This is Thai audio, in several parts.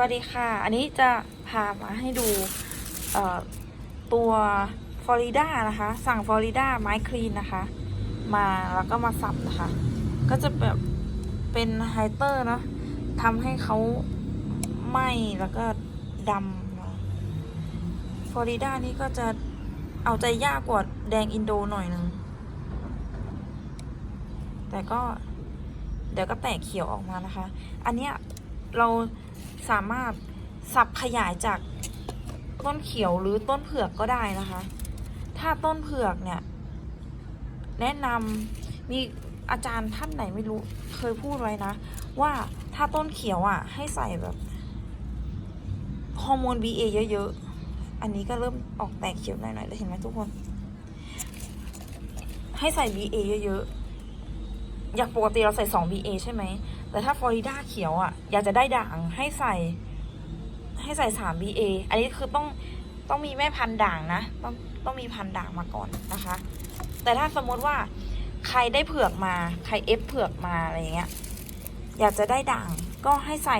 วัสดีค่ะ อันนี้จะพามาให้ดูตัวฟลอริดานะคะ สั่งฟลอริดาไม้คลีนนะคะ มาแล้วก็มาสับนะคะ ก็จะแบบเป็นไฮเตอร์เนาะทำให้เขาไหม้แล้วก็ดำฟลอริดานี่ก็จะเอาใจยากกว่าแดงอินโดหน่อยนึง แต่ก็เดี๋ยวก็แตกเขียวออกมานะคะ อันเนี้ยเรา สามารถสับขยายจากต้นเขียวหรือต้นเผือกก็ได้นะคะ ถ้าต้นเผือกเนี่ย แนะนำมีอาจารย์ท่านไหนไม่รู้เคยพูดไว้นะ ว่าถ้าต้นเขียวอะ ให้ใส่แบบฮอร์โมน BA เยอะๆ อันนี้ก็เริ่มออกแตกเขียวหน่อยๆแล้วเห็นไหมทุกคน ให้ใส่ BA เยอะๆ อย่างปกติเราใส่ 2 BA ใช่ไหม แต่ถ้าฟลอริดาเขียวอะ อยากจะได้ด่างให้ใส่ ให้ใส่3 BA อันนี้คือต้องต้องมีแม่พันธุ์ด่างนะ ต้องต้องมีพันธุ์ด่างมาก่อนนะคะ แต่ถ้าสมมติว่าใครได้เผือกมา ใครเอฟเผือกมาอะไรเงี้ย อยากจะได้ด่างก็ให้ใส่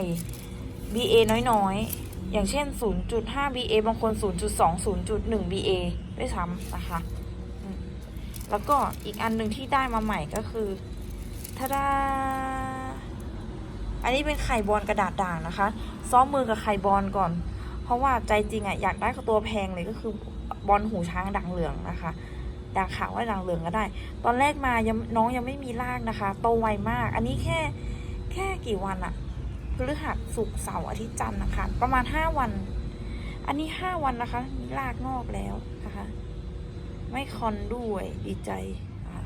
BA น้อยๆ อย่างเช่น 0.5 BA บางคน 0.2 0.1 BA ด้วยซ้ำนะคะ แล้วก็อีกอันหนึ่งที่ได้มาใหม่ก็คือทาดา อันนี้เป็นไข่บอลกระดาษด่างนะคะ ซ้อมมือกับไข่บอลก่อน เพราะว่าใจจริงอะอยากได้ตัวแพงเลยก็คือบอลหูช้างด่างเหลืองนะคะด่างขาวไว้ด่างเหลืองก็ได้ ตอนแรกมายังน้องยังไม่มีรากนะคะ โตไวมาก อันนี้แค่แค่กี่วันอะพฤหัสศุกร์เสาร์อาทิตย์จันทร์นะคะ ประมาณห้าวัน อันนี้ห้าวันนะคะมีรากงอกแล้วนะคะ ไม่คอนด้วยดีใจค่ะ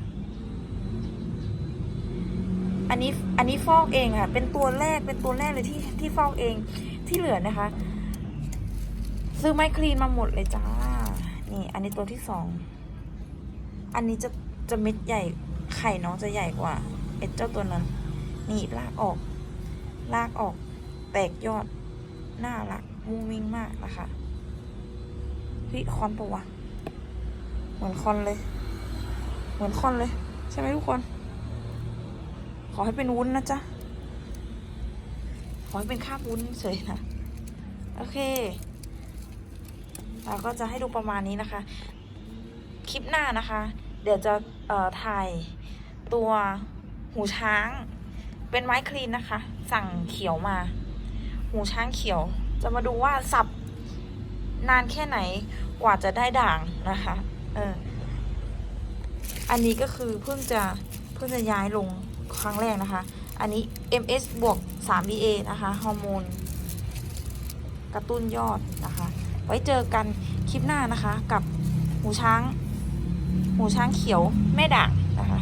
อันนี้อันนี้ฟอกเองค่ะ เป็นตัวแรกเป็นตัวแรกเลยที่ที่ฟอกเองที่เหลือนะคะ ซื้อไม้คลีนมาหมดเลยจ้า นี่ อันนี้ตัวที่สอง อันนี้จะจะเม็ดใหญ่ไข่น้องจะใหญ่กว่าไอ้เจ้าตัวนั้น นี่ลากออก ลากออก แตกยอด น่ารักมุ้งมิ้งมากนะคะพี่คอนปะวะเหมือนคอนเลย เหมือนคอนเลย ใช่ไหมทุกคน ขอให้เป็นวุ้นนะจ๊ะ ขอให้เป็นคาบวุ้นเฉยนะ โอเค เราก็จะให้ดูประมาณนี้นะคะ คลิปหน้านะคะ เดี๋ยวจะถ่ายตัวหูช้าง เป็นไม้คลีนนะคะ สั่งเขียวมา หูช้างเขียว จะมาดูว่าสับนานแค่ไหนกว่าจะได้ด่างนะคะ เออ อันนี้ก็คือเพิ่งจะเพิ่งจะย้ายลง ครั้งแรกนะคะ อันนี้ MS บวก 3BA นะคะฮอร์โมนกระตุ้นยอดนะคะ ไว้เจอกันคลิปหน้านะคะกับหูช้าง หูช้างเขียวแม่ด่างนะคะ